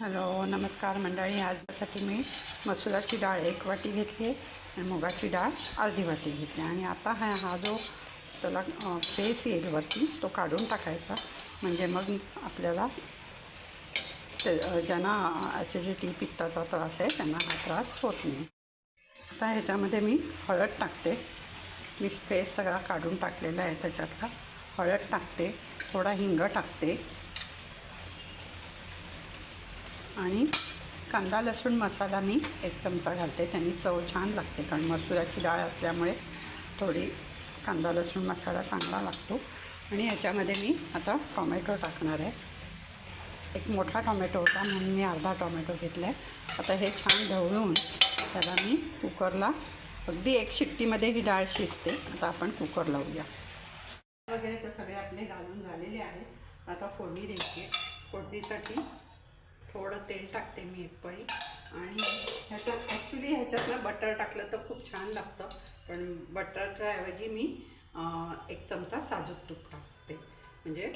Hello नमस्कार मंडळी. आजसाठी मी मसुराची डाळ एक वाटी घेतली आहे आणि मुगाची डाळ अर्धी वाटी घेतली. आणि आता हा हा जो त्याला फेस येईल वरती तो काढून टाकायचा. म्हणजे मग आपल्याला ते ज्यांना ॲसिडिटी पित्ताचा त्रास आहे त्यांना हा त्रास होत नाही. आता ह्याच्यामध्ये मी हळद टाकते. मी फेस सगळा काढून टाकलेला आहे त्याच्यातला. हळद टाकते थोडा हिंग टाकते. आणि कांदा लसूण मसाला मी एक चमचा घालते. त्यांनी चव छान लागते कारण मसुराची डाळ असल्यामुळे थोडी कांदा लसूण मसाला चांगला लागतो. आणि याच्यामध्ये मी आता टॉमॅटो टाकणार आहे. एक मोठा टॉमॅटो होता म्हणून मी अर्धा टॉमॅटो घेतला आहे. आता हे छान ढवळून त्याला मी कुकरला अगदी एक शिट्टीमध्ये ही डाळ शिजते. आता आपण कुकर लावूया. वगैरे तर सगळे आपले घालून झालेले आहेत आता फोडणी द्यायची फोडणीसाठी टाकते मी एक पळी. आणि ह्याच्यात ॲक्च्युली ह्याच्यातलं बटर टाकलं तर खूप छान लागतं. पण बटरच्या ऐवजी मी एक चमचा साजूक तूप टाकते. म्हणजे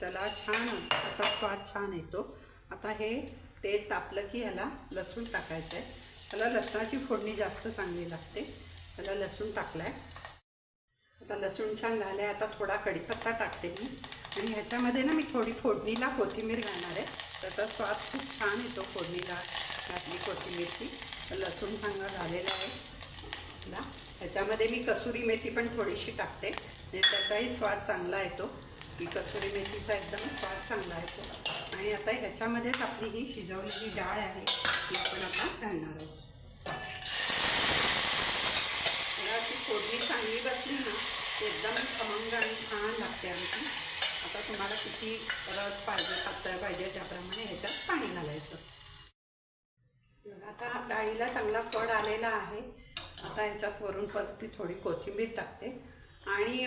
त्याला छान असा स्वाद छान येतो. आता हे तेल तापलं की ह्याला लसूण टाकायचं आहे. त्याला लसणाची फोडणी जास्त चांगली लागते. त्याला लसूण टाकला आहे आता लसूण छान झाले आता थोडा कढीपत्ता टाकते मी. आणि ह्याच्यामध्ये ना मी थोडी फोडणीला कोथिंबीर घालणार आहे. त्याचा स्वाद खूप छान येतो फोडणीला. घातली कोथिंबीरची तर लसूण चांगला झालेला आहे. ना? ह्याच्यामध्ये मी कसुरी मेथी पण थोडीशी टाकते. म्हणजे त्याचाही स्वाद चांगला येतो. की कसुरी मेथीचा एकदम स्वाद चांगला येतो. आणि आता ह्याच्यामध्येच आपली ही शिजवलेली डाळ आहे ती आपण आता घालणार आहोत. ती अशी फोडणी चांगली बसली ना ती एकदम खमंग आणि छान लागते आमची. तुम्हाला किती रस पाहिजे पातळ पाहिजे त्याप्रमाणे ह्याच्यात पाणी घालायचं. आता डाळीला चांगला कड आलेला आहे. आता ह्याच्यात वरून परत मी थोडी कोथिंबीर टाकते. आणि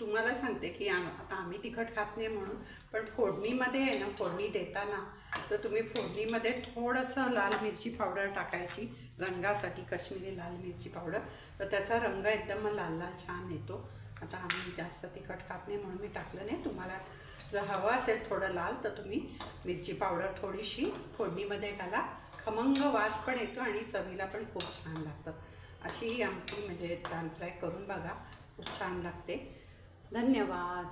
तुम्हाला सांगते की आम- आता आम्ही तिखट खात नाही म्हणून पण फोडणीमध्ये आहे ना फोडणी देताना तर तुम्ही फोडणीमध्ये थोडंसं लाल मिरची पावडर टाकायची रंगासाठी काश्मीरी लाल मिरची पावडर तर त्याचा रंग एकदम लाल लाल छान येतो. आता आम्ही जास्त तिखट खात नाही म्हणून मी टाकलं नाही. तुम्हाला जर हवं असेल थोडं लाल तर तुम्ही मिरची पावडर थोडीशी फोडणीमध्ये घाला. खमंग वास पण येतो आणि चवीला पण खूप छान लागतं. अशी ही आमटी म्हणजे दाल फ्राय करून बघा खूप छान लागते. धन्यवाद.